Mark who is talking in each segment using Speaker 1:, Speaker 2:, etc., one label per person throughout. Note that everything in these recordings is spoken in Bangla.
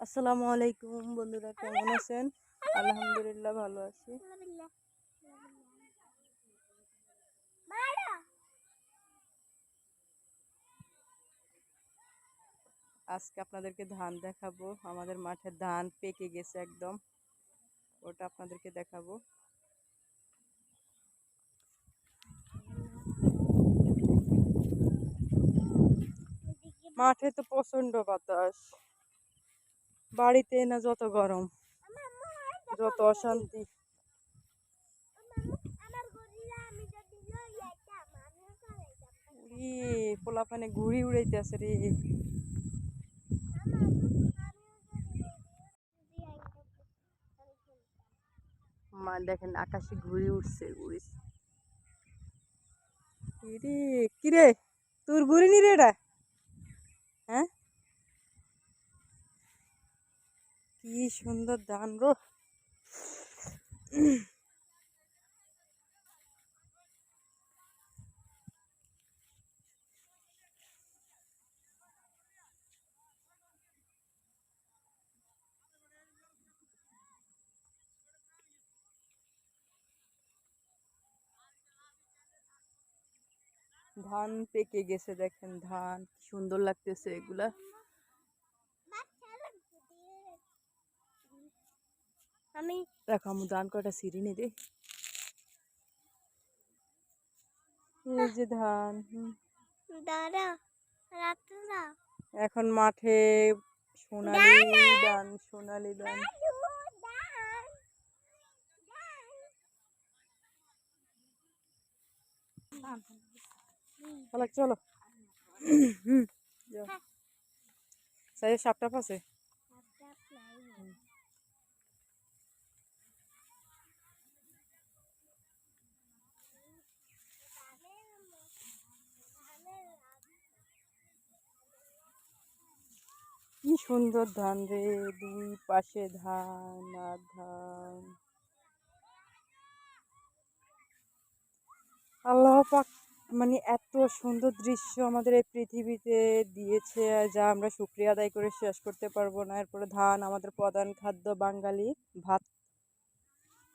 Speaker 1: আসসালামু আলাইকুম বন্ধুরা, কেমন আছেন? আলহামদুলিল্লাহ ভালো আছি। আজকে আপনাদেরকে ধান দেখাবো। আমাদের মাঠে ধান পেকে গেছে একদম। ওটা আপনাদেরকে দেখাবো। মাঠে তো প্রচণ্ড বাতাস। বাড়িতে না যত গরম, যত অশান্তি। পোলাপানে ঘুড়ি উড়াইতেছে রে। মা, দেখেন আকাশে ঘুড়ি উঠছে কিরে কিরে, তোর ঘুড়ি নি রে এটা? হ্যাঁ? কি সুন্দর ধান গো। ধান পেকে গেছে দেখেন ধান সুন্দর লাগতেছে এগুলা।
Speaker 2: আমি
Speaker 1: দেখো আমি ধান কটা সিঁড়ি নি দে এই যে ধান।
Speaker 2: দাঁড়া না
Speaker 1: এখন মাঠে সোনালি ধান সোনালি ধান পালাক চলো। হুম যাও। সাইড সাপটা কি সুন্দর ধান রে, দুই পাশে ধান আর ধান। আল্লাহ পাক মানে এত সুন্দর দৃশ্য আমাদের এই পৃথিবীতে দিয়েছে যা আমরা শুক্রিয়া আদায় করে শেষ করতে পারব না। এরপরে ধান, আমাদের প্রধান খাদ্য বাঙালি, ভাত।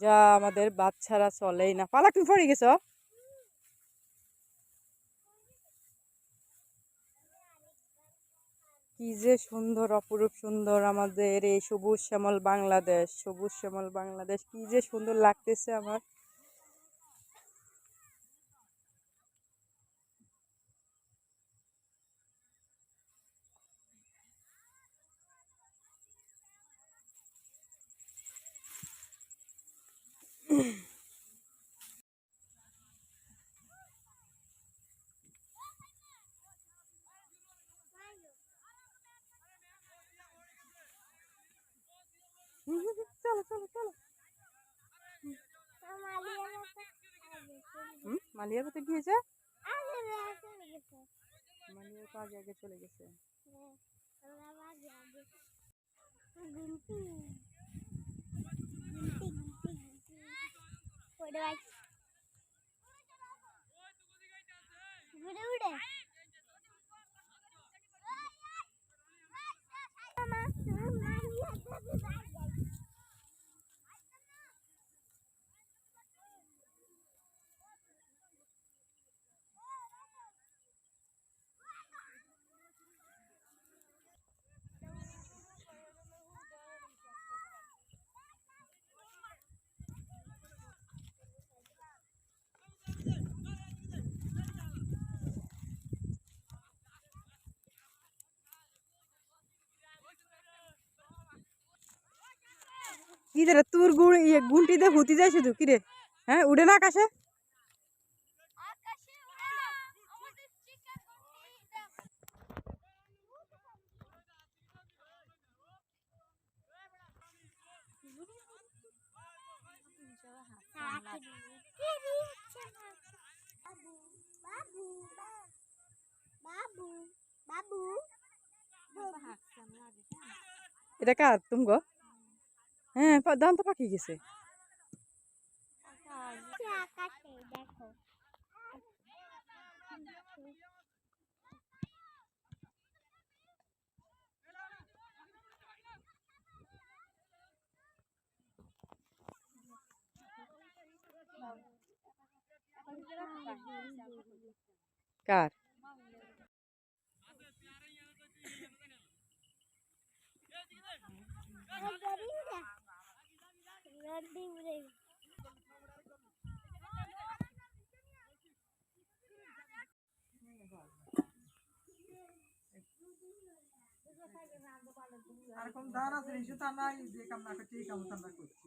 Speaker 1: যা আমাদের ছাড়া চলেই না। পালা তুমি পড়ে গেছো? কি যে সুন্দর, অপরূপ সুন্দর আমাদের এই সবুজ শ্যামল বাংলাদেশ, সবুজ শ্যামল বাংলাদেশ, কি যে সুন্দর লাগতেছে আমার চলো চলো চলো হুম মালিয়া কোথায় গিয়েছে মালিয়া তো আগে আগে চলে গেছে।
Speaker 2: উড়ে
Speaker 1: কি রে তোর গুড় ইয়ে গুনটি দিয়ে হুতি যায় শুধু কি রে হ্যাঁ উড়ে না আকাশে
Speaker 2: আকাশে ওড়া আমাদের চিকেন বাবু বাবু বাবু বাবু
Speaker 1: এটা কার তুমি গো É, dá um tapa aqui, Guice.
Speaker 2: Cara. দেখো
Speaker 1: কার
Speaker 3: এরকম ধান আছে তা নাই যে কাম না করছে এই কাম আমরা করছি।